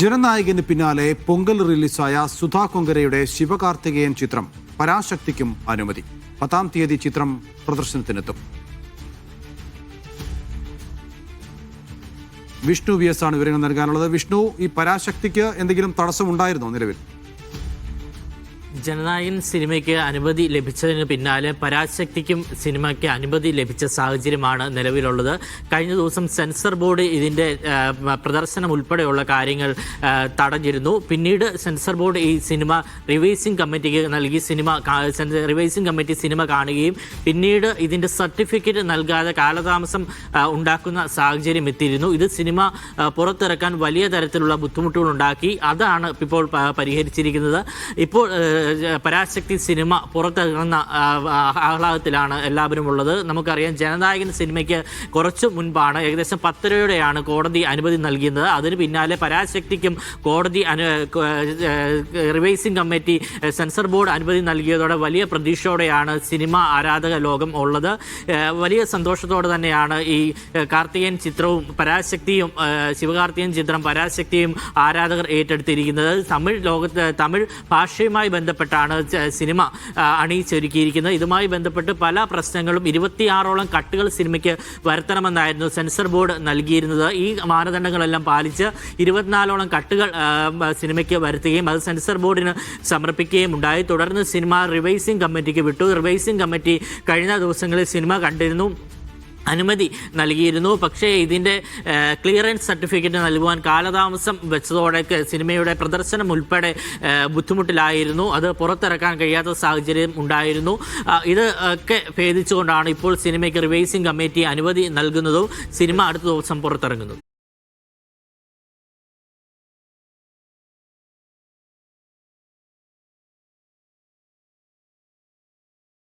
ജനനായകന് പിന്നാലെ പൊങ്കൽ റിലീസായ സുധാ കൊങ്കരയുടെ ശിവകാർത്തികേയൻ ചിത്രം പരാശക്തിക്കും അനുമതി. പത്താം തീയതി ചിത്രം പ്രദർശനത്തിനെത്തും. വിഷ്ണു വി എസ് ആണ് വിവരങ്ങൾ നൽകാനുള്ളത്. വിഷ്ണു ഈ പരാശക്തിക്ക് എന്തെങ്കിലും തടസ്സമുണ്ടായിരുന്നോ നിലവിൽ? ജനനായകൻ സിനിമയ്ക്ക് അനുമതി ലഭിച്ചതിന് പിന്നാലെ പരാശക്തിക്കും സിനിമയ്ക്ക് അനുമതി ലഭിച്ച സാഹചര്യമാണ് നിലവിലുള്ളത്. കഴിഞ്ഞ ദിവസം സെൻസർ ബോർഡ് ഇതിന്റെ പ്രദർശനം ഉൾപ്പെടെയുള്ള കാര്യങ്ങൾ തടഞ്ഞിരുന്നു. പിന്നീട് സെൻസർ ബോർഡ് ഈ സിനിമ റിവൈസിംഗ് കമ്മിറ്റിക്ക് നൽകി സിനിമ റിവൈസിംഗ് കമ്മിറ്റി സിനിമ കാണുകയും പിന്നീട് ഇതിന്റെ സർട്ടിഫിക്കറ്റ് നൽകാതെ കാലതാമസം ഉണ്ടാക്കുന്ന സാഹചര്യം എത്തിയിരുന്നു. ഇത് സിനിമ പുറത്തിറക്കാൻ വലിയ തരത്തിലുള്ള ബുദ്ധിമുട്ടുകൾ ഉണ്ടാക്കി. അതാണ് ഇപ്പോൾ പരിഹരിച്ചിരിക്കുന്നത്. ഇപ്പോൾ പരാശക്തി സിനിമ പുറത്തിറങ്ങുന്ന ആഹ്ലാദത്തിലാണ് എല്ലാവരും ഉള്ളത്. നമുക്കറിയാം ജനനായകൻ സിനിമയ്ക്ക് കുറച്ച് മുൻപാണ് ഏകദേശം പത്ത് രൂപയോടെയാണ് കോടതി അനുമതി നൽകിയത്. അതിന് പിന്നാലെ പരാശക്തിക്കും കോടതി അനു റിവൈസിംഗ് കമ്മിറ്റി സെൻസർ ബോർഡ് അനുമതി നൽകിയതോടെ വലിയ പ്രതീക്ഷയോടെയാണ് സിനിമ ആരാധക ലോകം ഉള്ളത്. വലിയ സന്തോഷത്തോടെ തന്നെയാണ് ഈ കാർത്തികൻ ചിത്രവും പരാശക്തിയും ശിവകാർത്തികൻ ചിത്രം പരാശക്തിയും ആരാധകർ ഏറ്റെടുത്തിരിക്കുന്നത്. തമിഴ് ലോകത്ത് തമിഴ് ഭാഷയുമായി ബന്ധപ്പെട്ടാണ് സിനിമ അണിയിച്ചൊരുക്കിയിരിക്കുന്നത് ഇതുമായി ബന്ധപ്പെട്ട് പല പ്രശ്നങ്ങളും ഇരുപത്തിയാറോളം കട്ടുകൾ സിനിമയ്ക്ക് വരുത്തണമെന്നായിരുന്നു സെൻസർ ബോർഡ് നൽകിയിരുന്നത്. ഈ മാനദണ്ഡങ്ങളെല്ലാം പാലിച്ച് ഇരുപത്തിനാലോളം കട്ടുകൾ സിനിമയ്ക്ക് വരുത്തുകയും അത് സെൻസർ ബോർഡിന് സമർപ്പിക്കുകയും ഉണ്ടായി. തുടർന്ന് സിനിമ റിവൈസിംഗ് കമ്മിറ്റിക്ക് വിട്ടു. റിവൈസിംഗ് കമ്മിറ്റി കഴിഞ്ഞ ദിവസങ്ങളിൽ സിനിമ കണ്ടിരുന്നു. അനുമതി നൽകിയിരുന്നു. പക്ഷേ ഇതിന്റെ ക്ലിയറൻസ് സർട്ടിഫിക്കറ്റ് നൽകുവാൻ കാലതാമസം വെച്ചതോടെ സിനിമയുടെ പ്രദർശനം ഉൾപ്പെടെ ബുദ്ധിമുട്ടിലായിരുന്നു. അത് പുറത്തിറക്കാൻ കഴിയാത്ത സാഹചര്യം ഉണ്ടായിരുന്നു. ഇത് ഒക്കെ ഭേദിച്ചുകൊണ്ടാണ് ഇപ്പോൾ സിനിമയ്ക്ക് റിവൈസിംഗ് കമ്മിറ്റി അനുമതി നൽകുന്നതും സിനിമ അടുത്ത ദിവസം പുറത്തിറങ്ങുന്നത്.